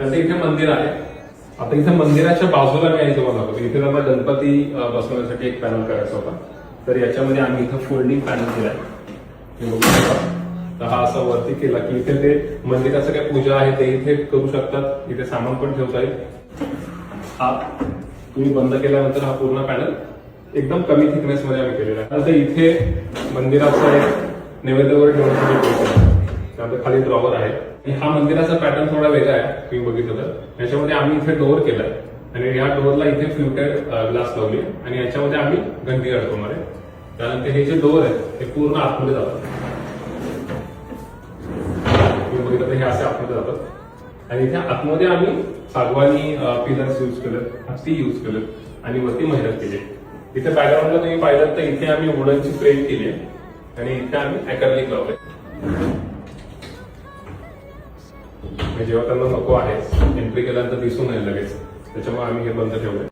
तसं इथे मंदिर आहे. आता इथे मंदिराच्या बाजूला मी आहे तुम्हाला इथे त्यांना गणपती बसवण्यासाठी एक पॅनल करायचा होता. तर याच्यामध्ये आम्ही इथं फोल्डिंग पॅनल केलाय. हे बघू शकता. तर हा असा वरती केला की इथे ते मंदिराचं काय पूजा आहे ते इथे करू शकतात. इथे सामान पण ठेवता येईल. हा तुम्ही बंद केल्यानंतर हा पूर्ण पॅनल एकदम कमी थिकनेस मध्ये आम्ही केलेला आहे. आता इथे मंदिराचा एक नैवेद्यावर ठेवण्यासाठी खाली ड्रॉवर आहे आणि हा मंदिराचा पॅटर्न थोडा वेगळा आहे तुम्ही बघितलं तर. याच्यामध्ये आम्ही इथे डोअर केलाय. आणि या डोअरला इथे फ्युटेड ग्लास लावले आणि याच्यामध्ये आम्ही गंदी अडकवणार आहे. त्यानंतर हे जे डोअर आहे ते पूर्ण आतमध्ये जातात. तुम्ही बघितलं तर हे असे आतमध्ये जातात. आणि इथे आतमध्ये आम्ही सागवानी पिलर्स यूज केलं हत्ती यूज केलं आणि वरती मेहनत केली. इथे बॅकग्राऊंडला तुम्ही पाहिलं तर इथे आम्ही वुडनची फ्रेम केली आणि इथे आम्ही अकॅडमिक लावले जेव्हा त्यांना नको आहे एंट्री केल्यानंतर दिसून येईल लगेच. त्याच्यामुळे आम्ही हे बंद ठेवले